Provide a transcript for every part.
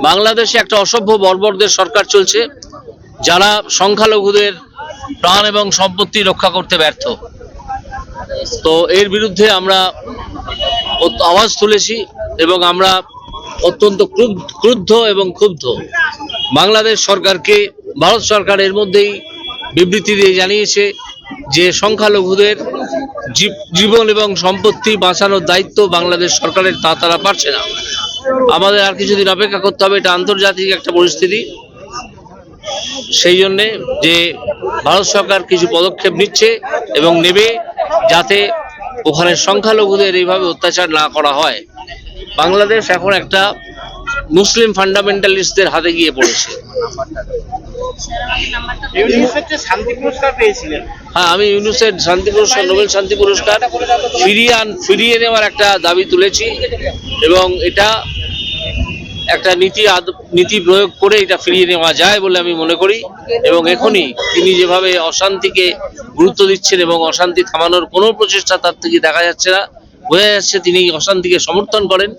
বাংলাদেশে একটা অসভ্য বর্বরদের সরকার চলছে, যারা সংখ্যালঘুদের প্রাণ এবং সম্পত্তি রক্ষা করতে ব্যর্থ। তো এর বিরুদ্ধে আমরা আওয়াজ তুলেছি এবং আমরা অত্যন্ত ক্রুদ্ধ এবং ক্ষুব্ধ। বাংলাদেশ সরকারকে, ভারত সরকার এর মধ্যেই বিবৃতি দিয়ে জানিয়েছে যে সংখ্যালঘুদের জীব- জীবন এবং সম্পত্তি বাঁচানোর দায়িত্ব বাংলাদেশ সরকারের তা, তারা পারছে না। আমাদের আর কিছুদিন অপেক্ষা করতে হবে এটা আন্তর্জাতিক একটা পরিস্থিতি। সেই জন্যে যে ভারত সরকার কিছু পদক্ষেপ নিচ্ছে এবং নেবে যাতে ওখানে সংখ্যালঘুদের এইভাবে অত্যাচার না করা হয়। বাংলাদেশ এখন একটা মুসলিম ফান্ডামেন্টালিস্টদের হাতে গিয়ে পড়েছে। হ্যাঁ আমি ইউনুসের শান্তি পুরস্কার নোবেল শান্তি পুরস্কার ফিরিয়ে আন ফিরিয়ে নেওয়ার একটা দাবি তুলেছি এবং এটা একটা নীতি নীতি প্রয়োগ করে এটা ফিরিয়ে নেওয়া যায় বলে আমি মনে করি। এবং এখনই তিনি যেভাবে অশান্তিকে গুরুত্ব দিচ্ছেন এবং অশান্তি থামানোর কোনো প্রচেষ্টা তার থেকে দেখা যাচ্ছে না। বোঝা যাচ্ছে তিনি অশান্তিকে সমর্থন করেন,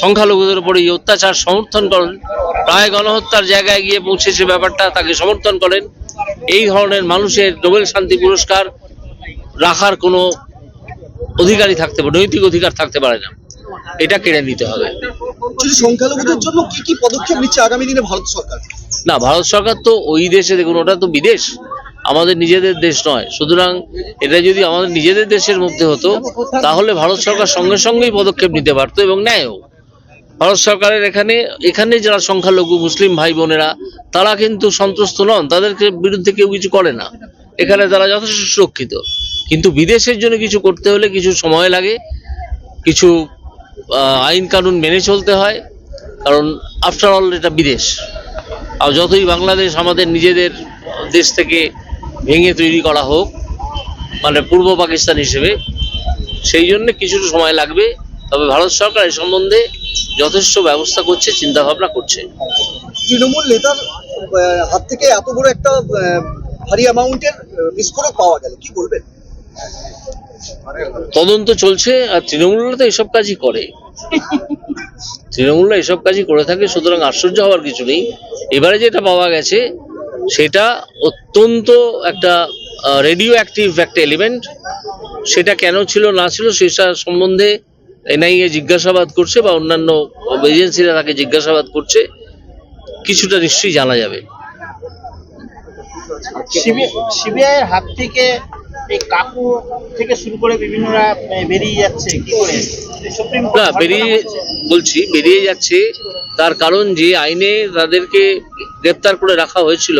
সংখ্যালঘুদের উপরে এই অত্যাচার সমর্থন করেন, প্রায় গণহত্যার জায়গায় গিয়ে পৌঁছেছে ব্যাপারটা, তাকে সমর্থন করেন। এই ধরনের মানুষের নোবেল শান্তি পুরস্কার রাখার কোনো অধিকারই থাকতে পারে, নৈতিক অধিকার থাকতে পারে না। এটা কেড়ে নিতে হবে। শুধু সংখ্যালঘুদের জন্য কি কি পদক্ষেপ নিচ্ছে আগামী দিনে ভারত সরকার? না ভারত সরকার তো ওই দেশে দেখুন ওটা তো বিদেশ। আমাদের নিজেদের দেশ নয়। সুতরাং এটা যদি আমাদের নিজেদের দেশের মধ্যে হতো তাহলে ভারত সরকার সঙ্গে সঙ্গেই পদক্ষেপ নিতে পারতো এবং নেয়ও ভারত সরকারের এখানে এখানে যারা সংখ্যালঘু মুসলিম ভাই বোনেরা তারা কিন্তু সন্ত্রস্ত নন। তাদেরকে বিরুদ্ধে কেউ কিছু করে না। এখানে তারা যথেষ্ট সুরক্ষিত। কিন্তু বিদেশের জন্য কিছু করতে হলে কিছু সময় লাগে কিছু আইন কানুন মেনে চলতে হয়, কারণ আফটার অল এটা বিদেশ। আর যতই বাংলাদেশ আমাদের নিজেদের দেশ থেকে ভেঙে তৈরি করা হোক মানে পূর্ব পাকিস্তান হিসেবে, সেই জন্য কিছুটা সময় লাগবে। তবে ভারত সরকার এই সম্বন্ধে যথেষ্ট ব্যবস্থা করছে চিন্তা ভাবনা করছে। তৃণমূল নেতার হাত থেকে এত বড় একটা ভারী অ্যামাউন্টের বিস্ফোরক পাওয়া গেল। কি বলবেন? তদন্ত চলছে আর তৃণমূলরা তো এসব কাজই করে। তৃণমূলরা এসব কাজই করে থাকে সুতরাং আশ্চর্য হওয়ার কিছু নেই। এবারে যেটা পাওয়া গেছে সেটা অত্যন্ত একটা রেডিও অ্যাক্টিভ একটা এলিমেন্ট সেটা কেন ছিল না ছিল সেটা সম্বন্ধে এনআইএ জিজ্ঞাসাবাদ করছে বা অন্যান্য এজেন্সিরা তাকে জিজ্ঞাসাবাদ করছে কিছুটা নিশ্চয়ই জানা যাবে। সিবিআই হাত থেকে এই কাকু থেকে শুরু করে বিভিন্নরা বেরিয়ে যাচ্ছে কি করে? না বেরিয়ে বলছি বেরিয়ে যাচ্ছে তার কারণ যে আইনে তাদেরকে গ্রেপ্তার করে রাখা হয়েছিল।